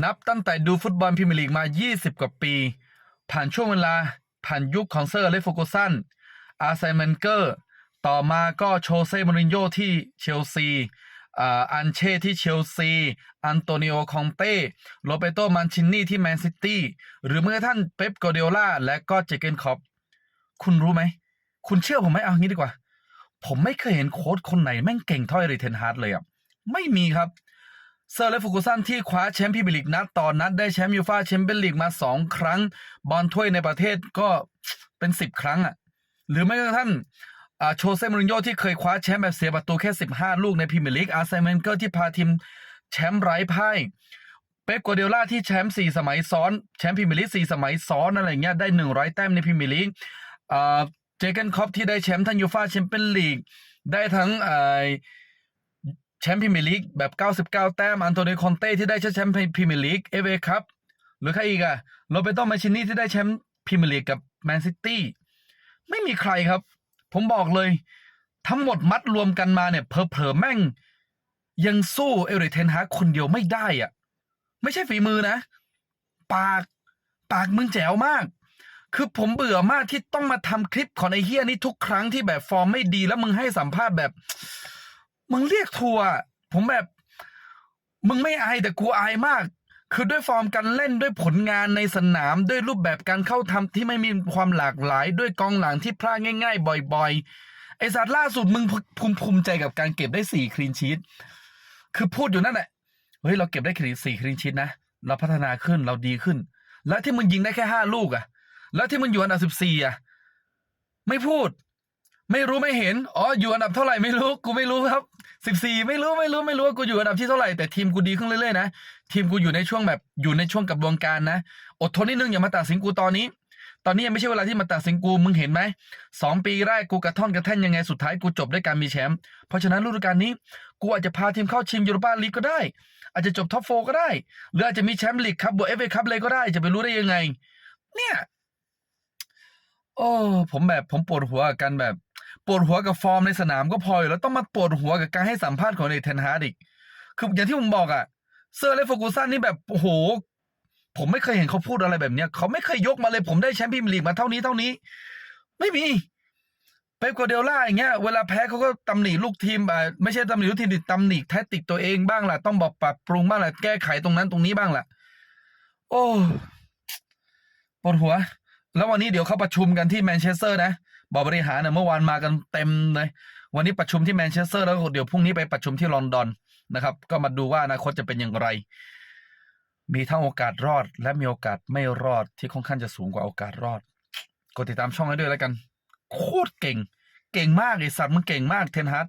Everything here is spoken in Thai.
นับตั้งแต่ดูฟุตบอลพรีเมียร์ลีกมา 20 กว่าปี ผ่านช่วงเวลา ผ่านยุคของเซอร์อเล็กซ์ฟอร์กูสันอาร์เซเมนเกอร์ ต่อมาก็โชเซ่มูรินโญ่ที่เชลซีอันเช่ที่เชลซี อันโตนิโอ คองเต้ โรเบโตมันชินนี่ที่แมนซิตี้ หรือเมื่อท่านเป๊ปกวาร์ดิโอลาและก็เจเกนคอป คุณรู้ไหม คุณเชื่อผมไหมเอางี้ดีกว่า ผมไม่เคยเห็นโค้ชคนไหนแม่งเก่งเท่าเอริเทนฮาร์ดเลยอะ ไม่มีครับ เซอร์เลฟฟูกูสันที่คว้าแชมป์พรีเมียร์ลีกนัดต่อนนัดได้แชมป์ยูฟ่าแชมเปี้ยนลีกมาสองครั้ง บอลถ้วยในประเทศก็เป็นสิบครั้งอะ หรือแม้กระทั่งอ่าโชเซ่มูรินโญ่ที่เคยคว้าแชมป์แบบเสียประตูแค่ 15 ลูกในพรีเมียร์ลีกอาร์เซนเมนเกอร์ที่พาทีมแชมป์ไร้พ่ายเป๊ปกัวเดล่าที่แชมป์สี่สมัยซ้อนแชมป์พรีเมียร์ลีกสี่สมัยซ้อนอะไรเงี้ยได้ 100 แต้มในพรีเมียร์ลีกเจเกนคอปที่ได้แชมป์ทั้งยูฟ่าแชมเปี้ยนลีกได้ทั้งอ แชมป์พรีเมียร์ลีกแบบ 99 แต้มอันโตนิโอคอนเต้ที่ได้แชมป์พรีเมียร์ลีกเอฟเอคัพหรือใครอีกอะโรเบโตมาชินี่ที่ได้แชมป์พรีเมียร์ลีกกับแมนซิตี้ไม่มีใครครับ ผมบอกเลย ทั้งหมดมัดรวมกันมาเนี่ยเพลอๆแม่ง ยังสู้เอริเทนฮาคนเดียวไม่ได้อะไม่ใช่ฝีมือนะ ปากปากมึงแจ๋วมาก คือผมเบื่อมากที่ต้องมาทำคลิปของไอเฮียนี่ทุกครั้งที่แบบฟอร์มไม่ดีแล้วมึงให้สัมภาษณ์แบบ มึงเรียกทัวร์ผมแบบ มึงไม่อายแต่กูอายมาก คือด้วยฟอร์มการเล่นด้วยผลงานในสนามด้วยรูปแบบการเข้าทำที่ไม่มีความหลากหลาย ด้วยกองหลังที่พลาดง่าย ๆ บ่อยๆ ไอสัตว์ล่าสุดมึงภูมิภูมิใจกับการเก็บได้สี่คลีนชีตคือพูดอยู่นั่นแหละเฮ้ยเราเก็บได้คลีนสี่คลีนชีตนะเราพัฒนาขึ้นเราดีขึ้น แล้วที่มึงยิงได้แค่ห้าลูกอะแล้วที่มึงอยู่อันดับสิบสี่อะไม่พูด ไม่รู้ไม่เห็น อ๋อ อยู่อันดับเท่าไหร่ไม่รู้ กูไม่รู้ครับสิบสี่ไม่รู้ไม่รู้ไม่รู้ว่ากูอยู่อันดับที่เท่าไหร่แต่ทีมกูดีขึ้นเรื่อยๆนะ ทีมกูอยู่ในช่วงแบบอยู่ในช่วงกับดวงการนะ อดทนนิดนึงอย่ามาตัดสินกูตอนนี้ ตอนนี้ยังไม่ใช่เวลาที่มาตัดสินกูมึงเห็นไหมสองปีแรกกูกระท่อนกระแท่นยังไงสุดท้ายกูจบด้วยการมีแชมป์ เพราะฉะนั้นฤดูกาลนี้กูอาจจะพาทีมเข้าชิงยูโรปาลีกก็ได้ อาจจะจบท็อปโฟก็ได้ หรืออาจจะมีแชมป์ลีกครับบวกเอฟเอคัพเลยก็ได้จะไปรู้ได้ยังไง เนี่ยโอ้ผมแบบผมปวดหัวกับการแบบ ปวดหัวกับฟอร์มในสนามก็พออยู่แล้วต้องมาปวดหัวกับการให้สัมภาษณ์ของเอเทนฮาร์ดอีกคืออย่างที่ผมบอกอะเซอร์เลฟเฟกูสันนี่แบบโอ้โห ผมไม่เคยเห็นเขาพูดอะไรแบบเนี้ยเขาไม่เคยยกมาเลยผมได้แชมป์พรีเมียร์ลีกมาเท่านี้เท่านี้ ไม่มีเป๊ปกัวเดโอล่าอย่างเงี้ยเวลาแพ้เขาก็ตำหนิลูกทีมอ่าไม่ใช่ตำหนิลูกทีมดิตำหนิแทคติกตัวเองบ้างล่ะต้องบอกปรับปรุงบ้างล่ะแก้ไขตรงนั้นตรงนี้บ้างล่ะ โอ้ปวดหัว แล้ววันนี้เดี๋ยวเขาประชุมกันที่แมนเชสเตอร์นะ บอร์ดบริหารเนี่ยเมื่อวานมากันเต็มเลย วันนี้ประชุมที่แมนเชสเตอร์แล้วก็เดี๋ยวพรุ่งนี้ไปประชุมที่ลอนดอนนะครับ ก็มาดูว่าอนาคตจะเป็นอย่างไร มีทั้งโอกาสรอด และมีโอกาสไม่รอดที่ค่อนข้างจะสูงกว่าโอกาสรอดกดติดตามช่องให้ด้วยแล้วกัน โคตรเก่ง เก่งมากไอสัตว์มันเก่งมากเทนฮาร์ด